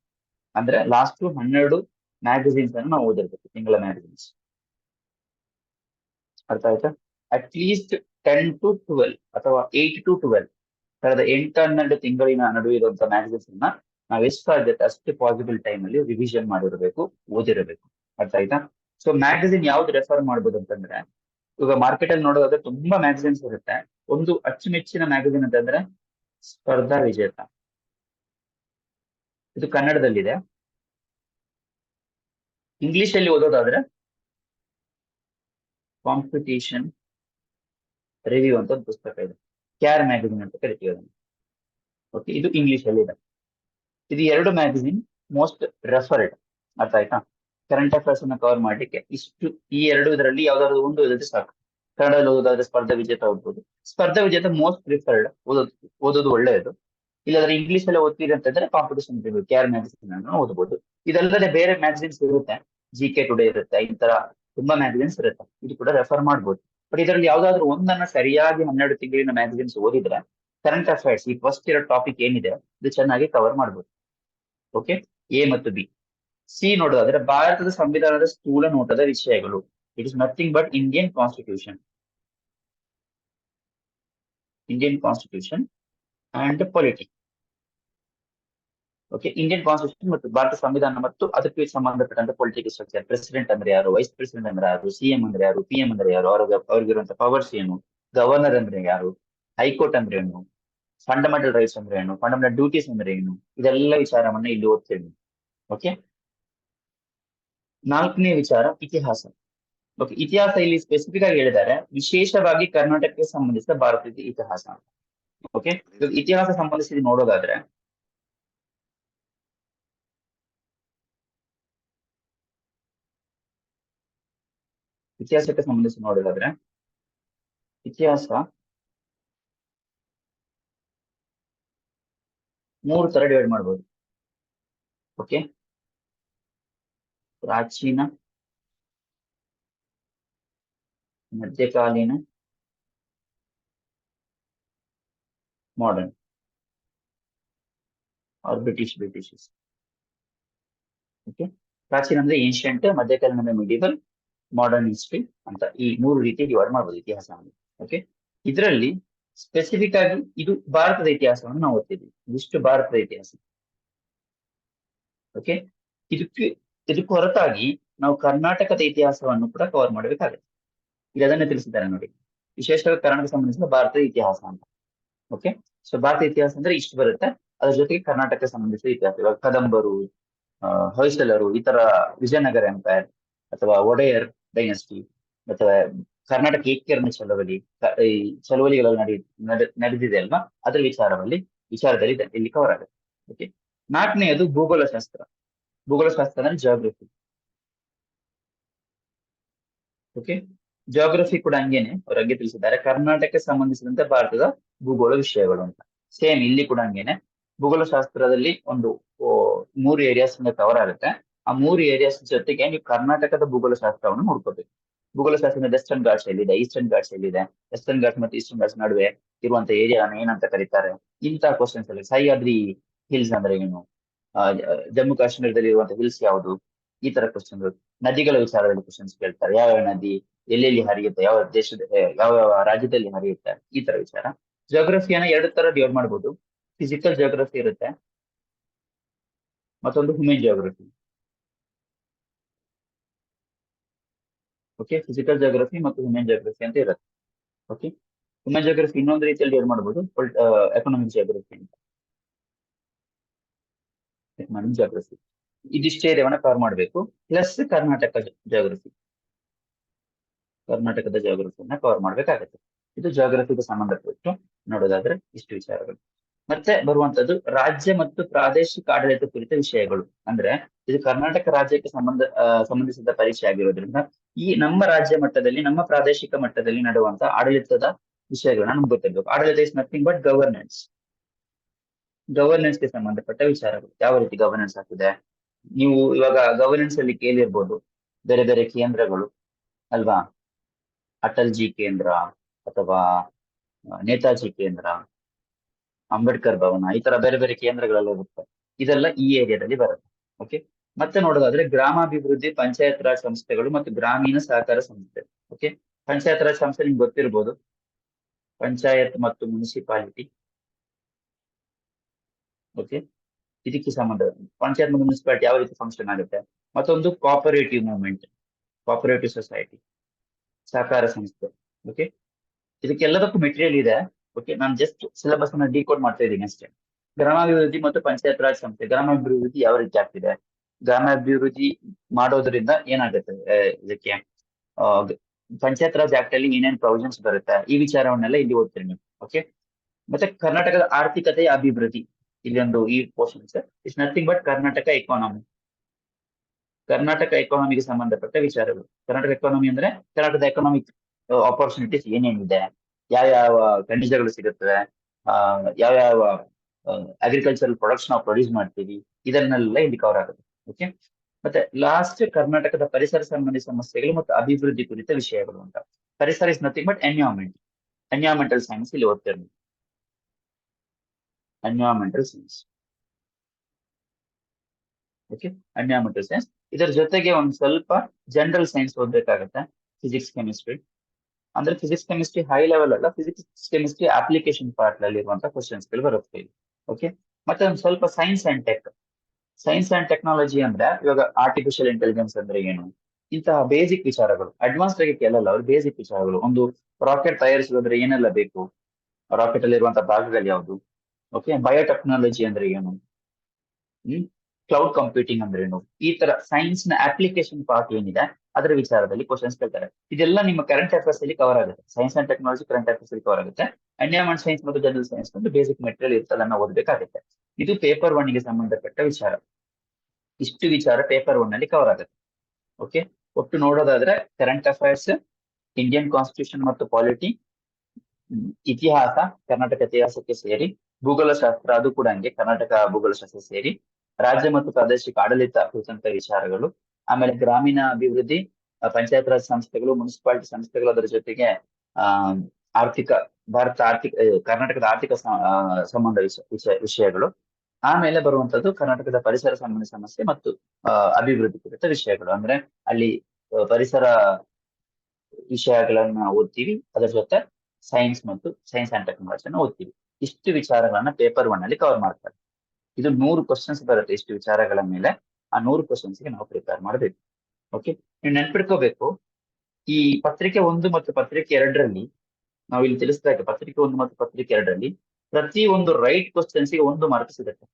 [SPEAKER 1] ಅಂದ್ರೆ ಲಾಸ್ಟ್ ಹನ್ನೆರಡು ಮ್ಯಾಗಝಿನ್ಸ್ ಅನ್ನು ನಾವು ಓದಿರ್ಬೇಕು, ತಿಂಗಳ ಮ್ಯಾಗಝಿನ್ಸ್ ಅರ್ಥ ಆಯ್ತಾ? At least ten to twelve ಅಥವಾ ಏಟ್ ಟು ಟ್ವೆಲ್ ಕಳೆದ ಎಂಟು ಹನ್ನೆರಡು ತಿಂಗಳಿನ ನಡುವೆ ಇರುವಂತಹ ಮ್ಯಾಗಝಿನ್ಸ್ ಅನ್ನ ನಾವು ಎಷ್ಟು ಸಾಧ್ಯತೆ ಅಷ್ಟು ಪಾಸಿಬಲ್ ಟೈಮ್ ಅಲ್ಲಿ ರಿವಿಷನ್ ಮಾಡಿರಬೇಕು, ಓದಿರಬೇಕು. ಅರ್ಥ ಆಯ್ತಾ? ಸೊ ಮ್ಯಾಗಝಿನ್ ಯಾವ್ದು ರೆಫರ್ ಮಾಡ್ಬೋದು ಅಂತಂದ್ರೆ, ಇವಾಗ ಮಾರ್ಕೆಟ್ ಅಲ್ಲಿ ನೋಡೋದಾದ್ರೆ ತುಂಬಾ ಮ್ಯಾಗಝಿನ್ಸ್ ಇರುತ್ತೆ. ಒಂದು ಅಚ್ಚುಮೆಚ್ಚಿನ ಮ್ಯಾಗಝಿನ್ ಅಂತಂದ್ರೆ ಸ್ಪರ್ಧಾ ವಿಜೇತ. ಇದು ಕನ್ನಡದಲ್ಲಿದೆ. ಇಂಗ್ಲಿಷ್ ಅಲ್ಲಿ ಓದೋದಾದ್ರೆ ಕಾಂಪಿಟೇಷನ್ ರಿವ್ಯೂ ಅಂತ ಒಂದು ಪುಸ್ತಕ ಇದೆ. ಕ್ಯಾರ್ ಮ್ಯಾಗಝಿನ್ ಅಂತ ಕರಿತೀವಿ ಅದನ್ನು. ಓಕೆ ಇದು ಇಂಗ್ಲಿಷ್ ಅಲ್ಲಿ ಇದೆ. ಇದು ಎರಡು ಮ್ಯಾಗಝಿನ್ ಮೋಸ್ಟ್ ರೆಫರ್ಡ್ ಅರ್ಥ ಆಯ್ತಾ? ಕರೆಂಟ್ ಅಫೇರ್ಸ್ ಅನ್ನು ಕವರ್ ಮಾಡ್ಲಿಕ್ಕೆ ಇಷ್ಟು ಈ ಎರಡು ಇದರಲ್ಲಿ ಯಾವ್ದಾದ್ರು ಒಂದು ಓದಿದ್ರೆ ಸಾಕು. ಕನ್ನಡದಲ್ಲಿ ಓದೋದಾದ್ರೆ ಸ್ಪರ್ಧಾ ವಿಜೇತ ಓದ್ಬೋದು. ಸ್ಪರ್ಧಾ ವಿಜೇತ ಮೋಸ್ಟ್ ಪ್ರಿಫರ್ಡ್ ಓದೋದು ಓದೋದು ಒಳ್ಳೆಯದು. ಇಲ್ಲಾದ್ರೆ ಇಂಗ್ಲಿಷ್ ಅಲ್ಲಿ ಓದ್ತೀರಿ ಅಂತಂದ್ರೆ ಕಾಂಪಿಟೇಷನ್ ಕೇರ್ ಮ್ಯಾಗಝಿನ್ ಅನ್ನು ಓದಬಹುದು ಇದಲ್ಲದೆ ಬೇರೆ ಮ್ಯಾಗಝಿನ್ಸ್ ಇರುತ್ತೆ. ಜಿ ಕೆ ಟುಡೇ ಇರುತ್ತೆ, ಈ ತರ ತುಂಬಾ ಮ್ಯಾಗಝಿನ್ಸ್ ಇರುತ್ತೆ. ಇದು ಕೂಡ ರೆಫರ್ ಮಾಡ್ಬೋದು. ಬಟ್ ಇದರಲ್ಲಿ ಯಾವ್ದಾದ್ರು ಒಂದನ್ನ ಸರಿಯಾಗಿ ಹನ್ನೆರಡು ತಿಂಗಳಿನ ಮ್ಯಾಗಝಿನ್ಸ್ ಓದಿದ್ರೆ ಕರೆಂಟ್ ಅಫೇರ್ಸ್ ಈ ಫಸ್ಟ್ ಇರೋ ಟಾಪಿಕ್ ಏನಿದೆ, ಇದು ಚೆನ್ನಾಗಿ ಕವರ್ ಮಾಡ್ಬೋದು. ಓಕೆ ಎ ಮತ್ತು ಬಿ ಸಿ ನೋಡೋದಾದ್ರೆ ಭಾರತದ ಸಂವಿಧಾನದ ಸ್ಥೂಲ ನೋಟದ ವಿಷಯಗಳು. It is nothing but Indian constitution Indian constitution and politic okay Indian constitution ಮತ್ತು ಭಾರತ ಸಂವಿಧಾನ ಮತ್ತು ಅದಕ್ಕೆ ಸಂಬಂಧಪಟ್ಟಂತ ಪೊಲಿಟಿಕಲ್ ಸ್ಟ್ರಕ್ಚರ್ ಪ್ರೆಸಿಡೆಂಟ್ ಅಂದ್ರೆ ಯಾರು? ವೈಸ್ ಪ್ರೆಸಿಡೆಂಟ್ ಅಂದ್ರೆ ಯಾರು? ಸಿಎಂ ಅಂದ್ರೆ ಯಾರು? ಪಿ ಎಂ ಅಂದ್ರೆ ಯಾರು? ಅವ್ರಿಗೆ ಅವ್ರಿಗಿರುವಂತ ಪವರ್ಸ್ ಏನು? ಗವರ್ನರ್ ಅಂದ್ರೆ ಯಾರು? ಹೈಕೋರ್ಟ್ ಅಂದ್ರೆ ಏನು? ಫಂಡಮೆಂಟಲ್ ರೈಟ್ಸ್ ಅಂದ್ರೆ ಏನು? ಫಂಡಮೆಂಟಲ್ ಡ್ಯೂಟೀಸ್ ಅಂದ್ರೆ ಏನು? ಇದೆಲ್ಲ ವಿಚಾರವನ್ನ ಇಲ್ಲಿ ಓದ್ತೇವೆ ಓಕೆ ನಾಲ್ಕನೇ ವಿಚಾರ, ಇತಿಹಾಸ. ಓಕೆ ಇತಿಹಾಸ ಇಲ್ಲಿ ಸ್ಪೆಸಿಫಿಕ್ ಆಗಿ ಹೇಳಿದ್ದಾರೆ. ವಿಶೇಷವಾಗಿ ಕರ್ನಾಟಕಕ್ಕೆ ಸಂಬಂಧಿಸಿದ ಭಾರತದ ಇತಿಹಾಸ. ಓಕೆ ಇತಿಹಾಸ ಸಂಬಂಧಿಸಿ ನೋಡೋದಾದ್ರೆ ಇತಿಹಾಸಕ್ಕೆ ಸಂಬಂಧಿಸಿ ನೋಡೋದಾದ್ರೆ ಇತಿಹಾಸ ಮೂರು ತರ ಡಿವೈಡ್ ಮಾಡ್ಬೋದು. ಓಕೆ ಪ್ರಾಚೀನ, ಮಧ್ಯಕಾಲೀನ modern or British Britishes okay ಪ್ರಾಚೀನ ಅಂದ್ರೆ ಏನ್ಷಿಯಂಟ್ ಮಧ್ಯಕಾಲೀನ ಅಂದ್ರೆ ಮಿಡಿವಲ್ ಮಾಡರ್ನ್ ಹಿಸ್ಟ್ರಿ ಅಂತ ಈ ಮೂರು ರೀತಿ ಡಿವೈಡ್ ಮಾಡಬಹುದು ಇತಿಹಾಸವನ್ನು ಓಕೆ ಇದರಲ್ಲಿ ಸ್ಪೆಸಿಫಿಕ್ ಆಗಿ ಇದು ಭಾರತದ ಇತಿಹಾಸವನ್ನು ನಾವು ಓದ್ತಿದ್ದೀವಿ ಇಷ್ಟು ಭಾರತದ ಇತಿಹಾಸ. ಓಕೆ ಇದಕ್ಕೆ ಇದಕ್ಕೆ ಹೊರತಾಗಿ ನಾವು ಕರ್ನಾಟಕದ ಇತಿಹಾಸವನ್ನು ಕೂಡ ಕವರ್ ಮಾಡಬೇಕಾಗುತ್ತೆ. ಇಲ್ಲಿ ಅದನ್ನೇ ತಿಳಿಸಿದ್ದಾರೆ ನೋಡಿ. ವಿಶೇಷವಾಗಿ ಕರ್ನಾಟಕ ಸಂಬಂಧಿಸಿದ ಭಾರತದ ಇತಿಹಾಸ ಅಂತ. ಓಕೆ ಸೊ ಭಾರತ ಇತಿಹಾಸ ಅಂದ್ರೆ ಇಷ್ಟು ಬರುತ್ತೆ. ಅದ್ರ ಜೊತೆಗೆ ಕರ್ನಾಟಕ ಸಂಬಂಧಿಸಿದ ಇತಿಹಾಸ. ಇವಾಗ ಕದಂಬರು ಹೊಯ್ಸಲರು ಈ ತರ ವಿಜಯನಗರ ಎಂಪೈರ್ ಅಥವಾ ಒಡೆಯರ್ ಡೈನಸ್ಟಿ ಅಥವಾ ಕರ್ನಾಟಕ ಏಕೀಕರಣ ಚಳವಳಿ ಈ ಚಳವಳಿಗಳಲ್ಲಿ ನಡೆ, ನಡೆ- ನಡೆದಿದೆ ಅಲ್ವಾ? ಅದ್ರ ವಿಚಾರದಲ್ಲಿ ವಿಚಾರದಲ್ಲಿ ಇಲ್ಲಿ ಕವರ್ ಆಗುತ್ತೆ. ಓಕೆ ನಾಲ್ಕನೆಯದು ಭೂಗೋಳಶಾಸ್ತ್ರ. ಭೂಗೋಳಶಾಸ್ತ್ರ ಅಂದ್ರೆ ಜಿಯೋಗ್ರಫಿ ಓಕೆ ಜಿಯೋಗ್ರಫಿ ಕೂಡ ಹಂಗೇನೆ ಅವ್ರ ಹಂಗೆ ತಿಳಿಸಿದ್ದಾರೆ. ಕರ್ನಾಟಕಕ್ಕೆ ಸಂಬಂಧಿಸಿದಂತೆ ಭಾರತದ ಭೂಗೋಳ ವಿಷಯಗಳು ಅಂತ. ಸೇಮ್ ಇಲ್ಲಿ ಕೂಡ ಹಂಗೇನೆ. ಭೂಗೋಳಶಾಸ್ತ್ರದಲ್ಲಿ ಒಂದು ಮೂರು ಏರಿಯಾಸ್ ಕವರ್ ಆಗುತ್ತೆ. ಆ ಮೂರು ಏರಿಯಾಸ್ ಜೊತೆಗೆ ನೀವು ಕರ್ನಾಟಕದ ಭೂಗೋಳಶಾಸ್ತ್ರವನ್ನು ನೋಡ್ಕೋಬೇಕು. ಭೂಗೋಳಶಾಸ್ತ್ರ ವೆಸ್ಟರ್ನ್ ಘಾಟ್ಸ್ ಎಲ್ಲಿದೆ? ಈಸ್ಟರ್ನ್ ಘಾಟ್ಸ್ ಎಲ್ಲಿದೆ? ವೆಸ್ಟರ್ನ್ ಘಾಟ್ಸ್ ಮತ್ತು ಈಸ್ಟರ್ನ್ ಘಾಟ್ಸ್ ನಡುವೆ ಇರುವಂತ ಏರಿಯಾನ ಏನಂತ ಕರೀತಾರೆ? ಇಂತಹ ಕ್ವಶನ್ಸ್ ಅಲ್ಲಿ ಸಹ್ಯಾದ್ರಿ ಹಿಲ್ಸ್ ಅಂದ್ರೆ ಏನು? ಜಮ್ಮು ಕಾಶ್ಮೀರದಲ್ಲಿ ಇರುವಂತಹ ಹಿಲ್ಸ್ ಯಾವುದು? ಈ ತರ ಕ್ವಶನ್ ನದಿಗಳ ವಿಚಾರದಲ್ಲಿ ಕ್ವಶನ್ಸ್ ಕೇಳ್ತಾರೆ. ಯಾವ ಯಾವ ನದಿ ಎಲ್ಲೆಲ್ಲಿ ಹರಿಯುತ್ತೆ? ಯಾವ ದೇಶದ ಯಾವ ಯಾವ ರಾಜ್ಯದಲ್ಲಿ ಹರಿಯುತ್ತೆ? ಈ ತರ ವಿಚಾರ. ಜಿಯೋಗ್ರಫಿಯನ್ನ ಎರಡು ತರ ಡಿವೈಡ್ ಮಾಡ್ಬೋದು. ಫಿಸಿಕಲ್ ಜೋಗ್ರಫಿ ಇರುತ್ತೆ. ಮತ್ತೊಂದು human geography okay physical geography ಮತ್ತು ಹ್ಯೂಮನ್ ಜಿಯೋಗ್ರಫಿ ಅಂತ ಇರುತ್ತೆ. ಓಕೆ ಹ್ಯೂಮನ್ ಜಿಯೋಗ್ರಫಿ ಇನ್ನೊಂದು ರೀತಿಯಲ್ಲಿ ಏನ್ ಮಾಡ್ಬೋದು? ಎಕನಾಮಿಕ್ ಜಿಯೋಗ್ರಫಿ ಅಂತ. ಎಕನಾಮಿಕ್ ಜಿಯೋಗ್ರಫಿ ಇದಿಷ್ಟೇ ಏರಿಯಾವನ್ನ ಕವರ್ ಮಾಡಬೇಕು. ಪ್ಲಸ್ ಕರ್ನಾಟಕ ಜಿಯೋಗ್ರಫಿ ಕರ್ನಾಟಕದ ಜಿಯೋಗ್ರಫಿಯನ್ನ ಕವರ್ ಮಾಡ್ಬೇಕಾಗತ್ತೆ. ಇದು ಜಿಯೋಗ್ರಫಿಗೆ ಸಂಬಂಧಪಟ್ಟು ನೋಡೋದಾದ್ರೆ ಇಷ್ಟು ವಿಚಾರಗಳು. ಮತ್ತೆ ಬರುವಂತದ್ದು ರಾಜ್ಯ ಮತ್ತು ಪ್ರಾದೇಶಿಕ ಆಡಳಿತ ಕುರಿತ ವಿಷಯಗಳು. ಅಂದ್ರೆ ಇದು ಕರ್ನಾಟಕ ರಾಜ್ಯಕ್ಕೆ ಸಂಬಂಧ ಸಂಬಂಧಿಸಿದ ಪರೀಕ್ಷೆ ಆಗಿರೋದ್ರಿಂದ ಈ ನಮ್ಮ ರಾಜ್ಯ ಮಟ್ಟದಲ್ಲಿ, ನಮ್ಮ ಪ್ರಾದೇಶಿಕ ಮಟ್ಟದಲ್ಲಿ ನಡೆಯುವಂತ ಆಡಳಿತದ ವಿಷಯಗಳನ್ನ ನಮ್ಗೆ ಗೊತ್ತಿರ್ಬೇಕು. ಆಡಳಿತ ಇಸ್ ನಥಿಂಗ್ ಬಟ್ ಗವರ್ನೆನ್ಸ್ ಗವರ್ನೆನ್ಸ್ಗೆ ಸಂಬಂಧಪಟ್ಟ ವಿಚಾರಗಳು. ಯಾವ ರೀತಿ ಗವರ್ನೆನ್ಸ್ ಆಗ್ತಿದೆ? ನೀವು ಇವಾಗ ಗವರ್ನೆನ್ಸ್ ಅಲ್ಲಿ ಕೇಳಿರ್ಬೋದು. ಬೇರೆ ಬೇರೆ ಕೇಂದ್ರಗಳು, ಅಲ್ವಾ? ಅಟಲ್ ಜಿ ಕೇಂದ್ರ ಅಥವಾ ನೇತಾಜಿ ಕೇಂದ್ರ ಅಂಬೇಡ್ಕರ್ ಭವನ, ಈ ತರ ಬೇರೆ ಬೇರೆ ಕೇಂದ್ರಗಳೆಲ್ಲ ಇರುತ್ತೆ. ಇದೆಲ್ಲ ಈ ಏರಿಯಾದಲ್ಲಿ ಬರುತ್ತೆ ಓಕೆ ಮತ್ತೆ ನೋಡೋದಾದ್ರೆ ಗ್ರಾಮಾಭಿವೃದ್ಧಿ ಪಂಚಾಯತ್ ರಾಜ್ ಸಂಸ್ಥೆಗಳು ಮತ್ತು ಗ್ರಾಮೀಣ ಸಹಕಾರ ಸಂಸ್ಥೆ ಓಕೆ ಪಂಚಾಯತ್ ರಾಜ್ ಸಂಸ್ಥೆ ನಿಮ್ಗೆ ಗೊತ್ತಿರ್ಬೋದು. ಪಂಚಾಯತ್ ಮತ್ತು ಮುನ್ಸಿಪಾಲಿಟಿ ಓಕೆ ಇದಕ್ಕೆ ಸಂಬಂಧ, ಪಂಚಾಯತ್ ಮತ್ತು ಮುನ್ಸಿಪಾಲಿಟಿ ಯಾವ ರೀತಿ ಫಂಕ್ಷನ್ ಆಗುತ್ತೆ? ಮತ್ತೊಂದು ಕೋಪರೇಟಿವ್ ಮೂವ್ಮೆಂಟ್ ಕೋಪರೇಟಿವ್ ಸೊಸೈಟಿ ಸಹಕಾರ ಸಂಸ್ಥೆ ಓಕೆ ಇದಕ್ಕೆಲ್ಲದಕ್ಕೂ ಮೆಟೀರಿಯಲ್ ಇದೆ. ಓಕೆ ನಾನು ಜಸ್ಟ್ ಸಿಲೆಬಸ್ ಅನ್ನ ಡಿಕೋಡ್ ಮಾಡ್ತಾ ಇದ್ದೀನಿ ಅಷ್ಟೇ. ಗ್ರಾಮಾಭಿವೃದ್ಧಿ ಮತ್ತು ಪಂಚಾಯತ್ ರಾಜ್ ಸಂಸ್ಥೆ, ಗ್ರಾಮಾಭಿವೃದ್ಧಿ ಯಾವ ರೀತಿ ಆಗ್ತಿದೆ? ಗ್ರಾಮಾಭಿವೃದ್ಧಿ ಮಾಡೋದ್ರಿಂದ ಏನಾಗುತ್ತೆ ಇದಕ್ಕೆ ಪಂಚಾಯತ್ ರಾಜ್ ಆಕ್ಟ್ ಅಲ್ಲಿ ಏನೇನ್ ಪ್ರೊವಿಷನ್ಸ್ ಬರುತ್ತೆ, ಈ ವಿಚಾರವನ್ನೆಲ್ಲ ಇಲ್ಲಿ ಓದ್ತೀನಿ ನೀವು ಓಕೆ ಮತ್ತೆ ಕರ್ನಾಟಕದ ಆರ್ಥಿಕತೆಯ ಅಭಿವೃದ್ಧಿ ಇಲ್ಲಿ ಒಂದು ಈ portions it's nothing but Karnataka economy Karnataka ಎಕಾನಮಿಗೆ ಸಂಬಂಧಪಟ್ಟ ವಿಚಾರಗಳು. ಕರ್ನಾಟಕ ಎಕಾನಮಿ ಅಂದ್ರೆ ಕರ್ನಾಟಕದ ಎಕನಾಮಿಕ್ ಆಪರ್ಚುನಿಟೀಸ್ ಏನೇನಿದೆ? ಯಾವ ಯಾವ ಖನಿಜಗಳು ಸಿಗುತ್ತವೆ? ಯಾವ ಯಾವ ಅಗ್ರಿಕಲ್ಚರಲ್ ಪ್ರೊಡಕ್ಷನ್ ನಾವು ಪ್ರೊಡ್ಯೂಸ್ ಮಾಡ್ತೀವಿ? ಇದನ್ನೆಲ್ಲ ಇಲ್ಲಿ ಕವರ್ ಆಗುತ್ತೆ ಓಕೆ ಮತ್ತೆ ಲಾಸ್ಟ್ ಕರ್ನಾಟಕದ ಪರಿಸರ ಸಂಬಂಧಿ ಸಮಸ್ಯೆಗಳು ಮತ್ತು ಅಭಿವೃದ್ಧಿ ಕುರಿತ ವಿಷಯಗಳು ಅಂತ. ಪರಿಸರ is nothing but environment environmental science ಇಲ್ಲಿ ಓದ್ತಿರ್ತೀವಿ environmental science okay environmental science ಇದರ ಜೊತೆಗೆ ಒಂದು ಸ್ವಲ್ಪ ಜನರಲ್ ಸೈನ್ಸ್ ಓದ್ಬೇಕಾಗತ್ತೆ. ಫಿಸಿಕ್ಸ್ ಕೆಮಿಸ್ಟ್ರಿ ಅಂದ್ರೆ ಫಿಸಿಕ್ಸ್ ಕೆಮಿಸ್ಟ್ರಿ ಹೈ ಲೆವೆಲ್ ಅಲ್ಲ ಫಿಸಿಕ್ಸ್ ಕೆಮಿಸ್ಟ್ರಿ ಅಪ್ಲಿಕೇಶನ್ ಪಾರ್ಟ್ ಅಲ್ಲಿ ಇರುವಂತಹ ಕ್ವಶನ್ಸ್ಗಳು ಬರುತ್ತೆ ಓಕೆ ಮತ್ತೆ ಒಂದು ಸ್ವಲ್ಪ science and tech science and technology ಅಂದ್ರೆ ಇವಾಗ ಆರ್ಟಿಫಿಷಿಯಲ್ ಇಂಟೆಲಿಜೆನ್ಸ್ ಅಂದ್ರೆ ಏನು? ಇಂತಹ ಬೇಸಿಕ್ ವಿಚಾರಗಳು. ಅಡ್ವಾನ್ಸ್ ಆಗಿ ಕೇಳಲ್ಲ ಅವ್ರು ಬೇಸಿಕ್ ವಿಚಾರಗಳು. ಒಂದು ರಾಕೆಟ್ ತಯಾರಿಸೋದ್ರೆ ಏನೆಲ್ಲ ಬೇಕು? ರಾಕೆಟ್ ಅಲ್ಲಿ ಇರುವಂತಹ ಭಾಗಗಳು ಯಾವುದು? ಓಕೆ ಬಯೋಟೆಕ್ನಾಲಜಿ ಅಂದ್ರೆ ಏನು? ಕ್ಲೌಡ್ ಕಂಪ್ಯೂಟಿಂಗ್ ಅಂದ್ರೆ ಏನು? ಈ ತರ ಸೈನ್ಸ್ನ ಅಪ್ಲಿಕೇಶನ್ ಪಾರ್ಟ್ ಏನಿದೆ? ಅದರ ವಿಚಾರದಲ್ಲಿ ಕ್ವಶನ್ಸ್ ಕೇಳ್ತಾರೆ. ಇದೆಲ್ಲ ನಿಮ್ಮ ಕರೆಂಟ್ ಅಫೇರ್ಸ್ ಅಲ್ಲಿ ಕವರ್ ಆಗುತ್ತೆ. Science and technology current affairs ಅಲ್ಲಿ ಕವರ್ ಆಗುತ್ತೆ. ಎನ್ವಿರಾನ್ಮೆಂಟ್ ಸೈನ್ಸ್ ಮತ್ತು ಜನರಲ್ ಸೈನ್ಸ್ ಒಂದು ಬೇಸಿಕ್ ಮೆಟೀರಿಯಲ್ ಇರುತ್ತೆ ಅದನ್ನ ಓದಬೇಕಾಗುತ್ತೆ. ಇದು ಪೇಪರ್ ಒನ್ಗೆ ಸಂಬಂಧಪಟ್ಟ ವಿಚಾರ. ಇಷ್ಟು ವಿಚಾರ ಪೇಪರ್ ಒನ್ ಅಲ್ಲಿ ಕವರ್ ಆಗುತ್ತೆ. ಓಕೆ ಒಟ್ಟು ನೋಡೋದಾದ್ರೆ ಕರೆಂಟ್ ಅಫೇರ್ಸ್ ಇಂಡಿಯನ್ ಕಾನ್ಸ್ಟಿಟ್ಯೂಷನ್ ಮತ್ತು ಪಾಲಿಟಿ ಇತಿಹಾಸ, ಕರ್ನಾಟಕ ಇತಿಹಾಸಕ್ಕೆ ಸೇರಿ, ಭೂಗೋಳಶಾಸ್ತ್ರ ಅದು ಕೂಡ ಹಂಗೆ ಕರ್ನಾಟಕ ಭೂಗೋಳಶಾಸ್ತ್ರ ಸೇರಿ, ರಾಜ್ಯ ಮತ್ತು ಪ್ರಾದೇಶಿಕ ಆಡಳಿತ ಕುರಿತಂತ ವಿಚಾರಗಳು ಆಮೇಲೆ ಗ್ರಾಮೀಣ ಅಭಿವೃದ್ಧಿ ಪಂಚಾಯತ್ ರಾಜ್ ಸಂಸ್ಥೆಗಳು, ಮುನ್ಸಿಪಾಲಿಟಿ ಸಂಸ್ಥೆಗಳು ಅದರ ಜೊತೆಗೆ ಆರ್ಥಿಕ, ಭಾರತ ಆರ್ಥಿಕ ಕರ್ನಾಟಕದ ಆರ್ಥಿಕ ಸಂಬಂಧ ವಿಷ- ವಿಷಯ ವಿಷಯಗಳು. ಆಮೇಲೆ ಬರುವಂತದ್ದು ಕರ್ನಾಟಕದ ಪರಿಸರ ಸಂಬಂಧ ಸಮಸ್ಯೆ ಮತ್ತು ಅಭಿವೃದ್ಧಿ ಕುರಿತ ವಿಷಯಗಳು. ಅಂದ್ರೆ ಅಲ್ಲಿ ಪರಿಸರ ವಿಷಯಗಳನ್ನ ಓದ್ತೀವಿ, ಅದರ ಜೊತೆ ಸೈನ್ಸ್ ಮತ್ತು ಸೈನ್ಸ್ ಅಂಡ್ ಟೆಕ್ನಾಲಜಿ ಅನ್ನು ಓದ್ತೀವಿ. ಇಷ್ಟು ವಿಚಾರಗಳನ್ನ ಪೇಪರ್ ಒನ್ ಅಲ್ಲಿ ಕವರ್ ಮಾಡ್ತಾರೆ. ಇದು ನೂರು ಕ್ವಶನ್ಸ್ ಬರುತ್ತೆ ಇಷ್ಟು ವಿಚಾರಗಳ ಮೇಲೆ. ಆ ನೂರು ಕ್ವಶನ್ಸ್ಗೆ ನಾವು ಪ್ರಿಪೇರ್ ಮಾಡಬೇಕು. ಓಕೆ ನೀವು ನೆನ್ಪಿಟ್ಕೋಬೇಕು. ಈ ಪತ್ರಿಕೆ ಒಂದು ಮತ್ತು ಪತ್ರಿಕೆ ಎರಡರಲ್ಲಿ, ನಾವು ಇಲ್ಲಿ ತಿಳಿಸಿದಾಗ ಪತ್ರಿಕೆ ಒಂದು ಮತ್ತು ಪತ್ರಿಕೆ ಎರಡರಲ್ಲಿ ಪ್ರತಿ ಒಂದು ರೈಟ್ ಕ್ವಶನ್ಸ್ಗೆ ಒಂದು ಮಾರ್ಕ್ ಸಿಗುತ್ತೆ.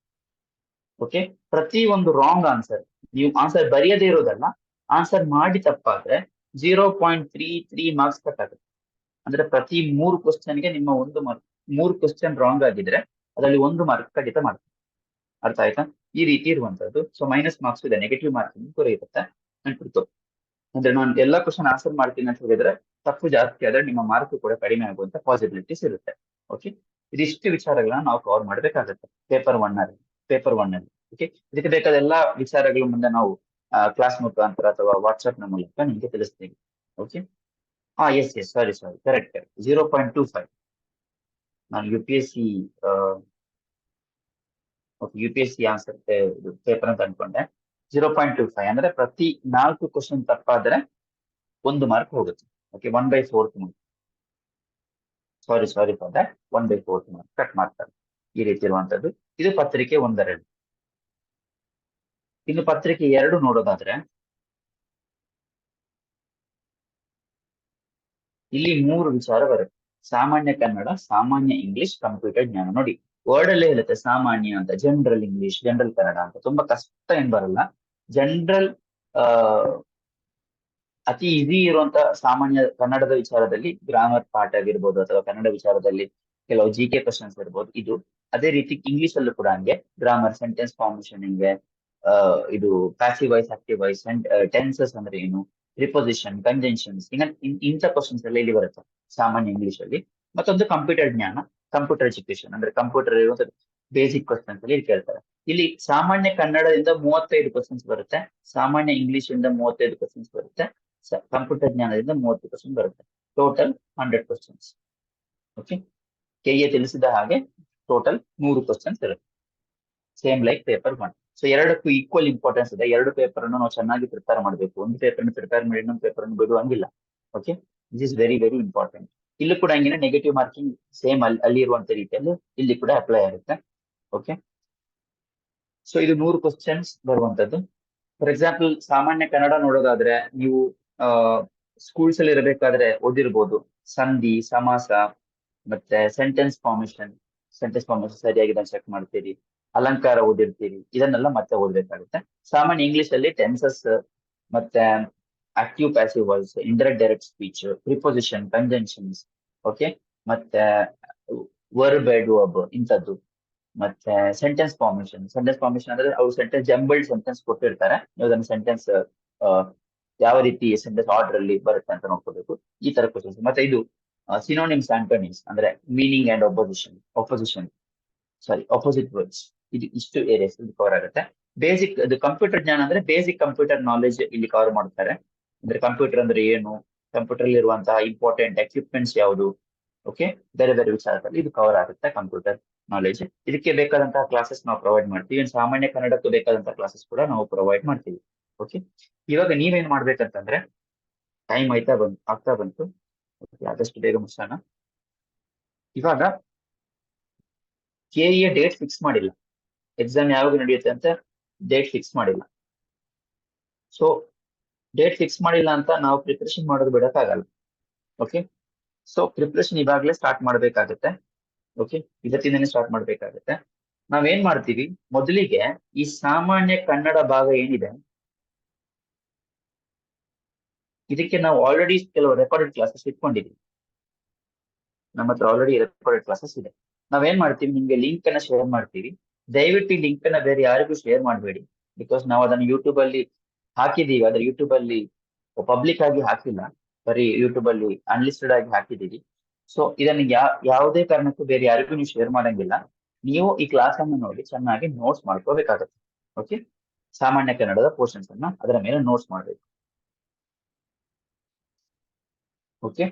[SPEAKER 1] ಓಕೆ ಪ್ರತಿ ಒಂದು ರಾಂಗ್ ಆನ್ಸರ್ ನೀವು ಆನ್ಸರ್ ಬರೆಯದೇ ಇರೋದಲ್ಲ ಆನ್ಸರ್ ಮಾಡಿ ತಪ್ಪಾದ್ರೆ zero point three three marks cut ಆಗುತ್ತೆ. ಅಂದ್ರೆ ಪ್ರತಿ ಮೂರು ಕ್ವಶನ್ಗೆ ನಿಮ್ಮ ಒಂದು ಮಾರ್ಕ್ ಮೂರು ಕ್ವಶನ್ ರಾಂಗ್ ಆಗಿದ್ರೆ, ಅದರಲ್ಲಿ ಒಂದು ಮಾರ್ಕ್ ಕಡಿತ ಮಾಡ್ತಾರೆ ಅರ್ಥ ಆಯ್ತಾ? ಈ ರೀತಿ ಇರುವಂತದ್ದು. ಸೊ ಮೈನಸ್ ಮಾರ್ಕ್ಸ್ ಇದೆ. ನೆಗೆಟಿವ್ ಮಾರ್ಕಿಂಗ್ ದೊರೆಯುತ್ತೆ ನೆನ್ಪಿಡ್ತು ಅಂದ್ರೆ ನಾನು ಎಲ್ಲಾ ಕ್ವಶನ್ ಆನ್ಸರ್ ಮಾಡ್ತೀನಿ ಅಂತ ಹೇಳಿದ್ರೆ ತಪ್ಪು ಜಾಸ್ತಿ ಆದ್ರೆ ನಿಮ್ಮ ಮಾರ್ಕ್ ಕೂಡ ಕಡಿಮೆ ಆಗುವಂತ ಪಾಸಿಬಿಲಿಟೀಸ್ ಇರುತ್ತೆ. ಓಕೆ ಇದಿಷ್ಟು ವಿಚಾರಗಳನ್ನ ನಾವು ಕವರ್ ಮಾಡ್ಬೇಕಾಗತ್ತೆ. ಪೇಪರ್ ಒನ್ ಅಲ್ಲಿ ಪೇಪರ್ ಒನ್ ಅಲ್ಲಿ ಓಕೆ ಇದಕ್ಕೆ ಬೇಕಾದ ಎಲ್ಲಾ ವಿಚಾರಗಳು ಮುಂದೆ ನಾವು ಕ್ಲಾಸ್ ಮುಖಾಂತರ ಅಥವಾ ವಾಟ್ಸ್ಆಪ್ನ ಮೂಲಕ ನಿಮಗೆ ತಿಳಿಸ್ತೀವಿ ಓಕೆ ಹಾ yes yes sorry sorry correct zero point two five ನಾನು U P S C U P S C answer paper ಅಂತ ಅನ್ಕೊಂಡೆ. ಜೀರೋ ಪಾಯಿಂಟ್ ಟು ಫೈವ್ ಅಂದ್ರೆ ಪ್ರತಿ ನಾಲ್ಕು ಕ್ವಶನ್ ತಪ್ಪಾದ್ರೆ ಒಂದು ಮಾರ್ಕ್ ಹೋಗುತ್ತೆ. Okay one by fourth mark sorry sorry for that one by fourth mark cut ಮಾಡ್ತಾರೆ ಈ ರೀತಿ ಇರುವಂತದ್ದು. ಇದು ಪತ್ರಿಕೆ ಒಂದೆರಡು ಇನ್ನು ಪತ್ರಿಕೆ ಎರಡು ನೋಡೋದಾದ್ರೆ, ಇಲ್ಲಿ ಮೂರು ವಿಚಾರ ಬರುತ್ತೆ. ಸಾಮಾನ್ಯ ಕನ್ನಡ, ಸಾಮಾನ್ಯ ಇಂಗ್ಲಿಷ್ ಕಂಪ್ಯೂಟರ್ ಜ್ಞಾನ ನೋಡಿ. ವರ್ಡ್ ಅಲ್ಲೇ ಇರುತ್ತೆ ಸಾಮಾನ್ಯ ಅಂತ ಜನರಲ್ ಇಂಗ್ಲಿಷ್ ಜನರಲ್ ಕನ್ನಡ ಅಂತ. ತುಂಬಾ ಕಷ್ಟ ಏನ್ ಬರಲ್ಲ. ಜನರಲ್ ಅತಿ ಈಸಿ ಇರುವಂತ ಸಾಮಾನ್ಯ ಕನ್ನಡದ ವಿಚಾರದಲ್ಲಿ ಗ್ರಾಮರ್ ಪಾರ್ಟ್ ಆಗಿರ್ಬೋದು ಅಥವಾ ಕನ್ನಡ ವಿಚಾರದಲ್ಲಿ ಕೆಲವು ಜಿ ಕೆ ಕ್ವಶನ್ಸ್ ಇರ್ಬೋದು, ಇದು ಅದೇ ರೀತಿ ಇಂಗ್ಲಿಷ್ ಅಲ್ಲೂ ಕೂಡ ಹಂಗೆ. ಗ್ರಾಮರ್ ಸೆಂಟೆನ್ಸ್ ಫಾರ್ಮೇಶನ್ ಹಿಂಗೆ ಇದು passive voice active voice tenses ಅಂದ್ರೆ ಏನು ರಿಪೊಸಿಷನ್ ಕಂಜೆನ್ಷನ್ಸ್ ಇಂಥ ಕ್ವಶನ್ಸ್ ಎಲ್ಲ ಇಲ್ಲಿ ಬರುತ್ತೆ ಸಾಮಾನ್ಯ ಇಂಗ್ಲಿಷ್ ಅಲ್ಲಿ. ಮತ್ತೊಂದು ಕಂಪ್ಯೂಟರ್ ಜ್ಞಾನ. ಕಂಪ್ಯೂಟರ್ ಎಜುಕೇಶನ್ ಅಂದ್ರೆ ಕಂಪ್ಯೂಟರ್ ಇರುವಂತ ಬೇಸಿಕ್ ಕ್ವಶನ್ಸ್ ಅಲ್ಲಿ ಕೇಳ್ತಾರೆ. ಇಲ್ಲಿ ಸಾಮಾನ್ಯ ಕನ್ನಡದಿಂದ ಮೂವತ್ತೈದು ಕ್ವಶನ್ಸ್ ಬರುತ್ತೆ, ಸಾಮಾನ್ಯ ಇಂಗ್ಲಿಷ್ ಇಂದ ಮೂವತ್ತೈದು ಕ್ವಶನ್ಸ್ ಬರುತ್ತೆ ಕಂಪ್ಯೂಟರ್ ಜ್ಞಾನದಿಂದ ಮೂವತ್ತು ಕ್ವಶನ್ ಬರುತ್ತೆ. Total hundred questions okay K A ತಿಳಿಸಿದ ಹಾಗೆ ಟೋಟಲ್ ನೂರು ಕ್ವಶನ್ಸ್ ಇರುತ್ತೆ. Same like paper one so ಎರಡಕ್ಕೂ ಈಕ್ವಲ್ ಇಂಪಾರ್ಟೆನ್ಸ್ ಇದೆ. ಎರಡು ಪೇಪರ್ ಅನ್ನು ನಾವು ಚೆನ್ನಾಗಿ ಪ್ರಿಪೇರ್ ಮಾಡಬೇಕು. ಒಂದು ಪೇಪರ್ ಪ್ರಿಪೇರ್ ಮಾಡಿ, ಇನ್ನೊಂದು paper ಬಿಡುವಂಗಿಲ್ಲ. Okay this is very very important ಇಲ್ಲೂ ಕೂಡ ಹಂಗೇನೆ ನೆಗೆಟಿವ್ ಮಾರ್ಕಿಂಗ್ ಸೇಮ್ ಅಲ್ಲಿ ಅಲ್ಲಿ ಇರುವಂತ ರೀತಿಯಲ್ಲಿ ಇಲ್ಲಿ ಕೂಡ ಅಪ್ಲೈ ಆಗುತ್ತೆ. ಓಕೆ ಸೊ ಇದು ನೂರು ಕ್ವಶನ್ಸ್ ಬರುವಂತದ್ದು. ಫಾರ್ ಎಕ್ಸಾಂಪಲ್ ಸಾಮಾನ್ಯ ಕನ್ನಡ ನೋಡೋದಾದ್ರೆ ನೀವು ಸ್ಕೂಲ್ಸ್ ಅಲ್ಲಿ ಇರಬೇಕಾದ್ರೆ ಓದಿರ್ಬೋದು. ಸಂಧಿ, ಸಮಾಸ, ಮತ್ತೆ ಸೆಂಟೆನ್ಸ್ ಫಾರ್ಮೇಶನ್ ಸೆಂಟೆನ್ಸ್ ಫಾರ್ಮೇಶನ್ ಸರಿಯಾಗಿದೆ ಚೆಕ್ ಮಾಡ್ತೀರಿ. ಅಲಂಕಾರ ಓದಿರ್ತೀರಿ. ಇದನ್ನೆಲ್ಲ ಮತ್ತೆ ಓದ್ಬೇಕಾಗುತ್ತೆ. ಸಾಮಾನ್ಯ ಇಂಗ್ಲಿಷ್ ಅಲ್ಲಿ ಟೆನ್ಸಸ್ ಮತ್ತೆ active passive voice indirect direct speech preposition conjunctions okay ಮತ್ತೆ ವರ್ಬ್ ವರ್ಬ್ ಇಂಥದ್ದು. ಮತ್ತೆ ಸೆಂಟೆನ್ಸ್ ಫಾರ್ಮೇಶನ್ ಸೆಂಟೆನ್ಸ್ ಫಾರ್ಮೇಶನ್ ಅಂದ್ರೆ ಅವ್ರು ಸೆಂಟೆನ್ಸ್ ಜಂಬಲ್ಡ್ ಸೆಂಟೆನ್ಸ್ ಕೊಟ್ಟಿರ್ತಾರೆ. ನೀವು ಅದನ್ನ ಸೆಂಟೆನ್ಸ್ ಯಾವ ರೀತಿ ಸೆಂಟೆನ್ಸ್ ಆರ್ಡರ್ ಅಲ್ಲಿ ಬರುತ್ತೆ ಅಂತ ನೋಡ್ಕೋಬೇಕು. ಈ ತರ ಕ್ವಶನ್ಸ್ ಮತ್ತೆ ಇದು ಸಿನೋನಿಮ್ಸ್ ಆಂಟೋನಿಮ್ಸ್ ಅಂದ್ರೆ meaning and opposition opposition sorry opposite words ಇದು ಇಷ್ಟು ಏರಿಯಾಸ್ ಕವರ್ ಆಗುತ್ತೆ. ಬೇಸಿಕ್ ಇದು ಕಂಪ್ಯೂಟರ್ ಜ್ಞಾನ ಅಂದ್ರೆ ಬೇಸಿಕ್ ಕಂಪ್ಯೂಟರ್ ನಾಲೆಜ್ ಇಲ್ಲಿ ಕವರ್ ಮಾಡ್ತಾರೆ. ಅಂದ್ರೆ ಕಂಪ್ಯೂಟರ್ ಅಂದ್ರೆ ಏನು? ಕಂಪ್ಯೂಟರ್ ಇರುವಂತಹ ಇಂಪಾರ್ಟೆಂಟ್ ಎಕ್ವಿಪ್ಮೆಂಟ್ಸ್ ಯಾವುದು? ಓಕೆ ಬೇರೆ ಬೇರೆ ವಿಚಾರದಲ್ಲಿ ಇದು ಕವರ್ ಆಗುತ್ತೆ ಕಂಪ್ಯೂಟರ್ ನಾಲೆಜ್ ಇದಕ್ಕೆ ಬೇಕಾದಂತಹ ಕ್ಲಾಸಸ್ ನಾವು ಪ್ರೊವೈಡ್ ಮಾಡ್ತೀವಿ. ಸಾಮಾನ್ಯ ಕನ್ನಡಕ್ಕೂ ಬೇಕಾದಂತಹ ಕ್ಲಾಸಸ್ ಕೂಡ ನಾವು ಪ್ರೊವೈಡ್ ಮಾಡ್ತೀವಿ. ಓಕೆ ಇವಾಗ ನೀವೇನ್ ಮಾಡ್ಬೇಕಂತಂದ್ರೆ ಟೈಮ್ ಆಯ್ತಾ ಬಂತು ಆಗ್ತಾ ಬಂತು. ಆದಷ್ಟು ಬೇಗ ಮುಗಿಸೋಣ. ಇವಾಗ ಕೆ ಎ ಡೇಟ್ ಫಿಕ್ಸ್ ಮಾಡಿಲ್ಲ. ಎಕ್ಸಾಮ್ ಯಾವಾಗ ನಡೆಯುತ್ತೆ ಅಂತ ಡೇಟ್ ಫಿಕ್ಸ್ ಮಾಡಿಲ್ಲ. ಸೊ ಡೇಟ್ ಫಿಕ್ಸ್ ಮಾಡಿಲ್ಲ ಅಂತ ನಾವು ಪ್ರಿಪ್ರೇಷನ್ ಮಾಡೋದು ಬಿಡಕ್ಕಾಗಲ್ಲ. ಓಕೆ ಸೊ ಪ್ರಿಪ್ರೇಷನ್ ಇವಾಗಲೇ ಸ್ಟಾರ್ಟ್ ಮಾಡಬೇಕಾಗುತ್ತೆ. ಓಕೆ ಇವತ್ತಿಂದನೇ ಸ್ಟಾರ್ಟ್ ಮಾಡ್ಬೇಕಾಗತ್ತೆ. ನಾವೇನ್ ಮಾಡ್ತೀವಿ? ಮೊದಲಿಗೆ ಈ ಸಾಮಾನ್ಯ ಕನ್ನಡ ಭಾಗ ಏನಿದೆ? ಇದಕ್ಕೆ ನಾವು ಆಲ್ರೆಡಿ ಕೆಲವು ರೆಕಾರ್ಡೆಡ್ ಕ್ಲಾಸಸ್ ಇಟ್ಕೊಂಡಿದ್ದೀವಿ ನಮ್ಮ ಹತ್ರ ಆಲ್ರೆಡಿ ರೆಕಾರ್ಡೆಡ್ ಕ್ಲಾಸಸ್ ಇದೆ. ನಾವೇನ್ ಮಾಡ್ತೀವಿ? ನಿಮ್ಗೆ ಲಿಂಕ್ ಅನ್ನ ಶೇರ್ ಮಾಡ್ತೀವಿ. ದಯವಿಟ್ಟು ಈ ಲಿಂಕ್ ಅನ್ನ ಬೇರೆ ಯಾರಿಗೂ ಶೇರ್ ಮಾಡಬೇಡಿ. ಬಿಕಾಸ್ ನಾವು ಅದನ್ನು ಯೂಟ್ಯೂಬ್ ಅಲ್ಲಿ ಹಾಕಿದೀವಿ. ಆದ್ರೆ ಯೂಟ್ಯೂಬ್ ಅಲ್ಲಿ ಪಬ್ಲಿಕ್ ಆಗಿ ಹಾಕಿಲ್ಲ. ಬರೀ ಯೂಟ್ಯೂಬ್ ಅಲ್ಲಿ ಅನ್ಲಿಸ್ಟೆಡ್ ಆಗಿ ಹಾಕಿದೀವಿ. ಸೊ ಇದನ್ನ ಯಾವುದೇ ಕಾರಣಕ್ಕೂ ಬೇರೆ ಯಾರಿಗೂ ನೀವು ಶೇರ್ ಮಾಡಂಗಿಲ್ಲ. ನೀವು ಈ ಕ್ಲಾಸ್ ಅನ್ನು ನೋಡಿ, ಚೆನ್ನಾಗಿ ನೋಟ್ಸ್ ಮಾಡ್ಕೋಬೇಕಾಗತ್ತೆ. ಓಕೆ ಸಾಮಾನ್ಯ ಕನ್ನಡದ ಪೋರ್ಷನ್ಸ್ ಅನ್ನ ಅದರ ಮೇಲೆ ನೋಟ್ಸ್ ಮಾಡಬೇಕು. ಓಕೆ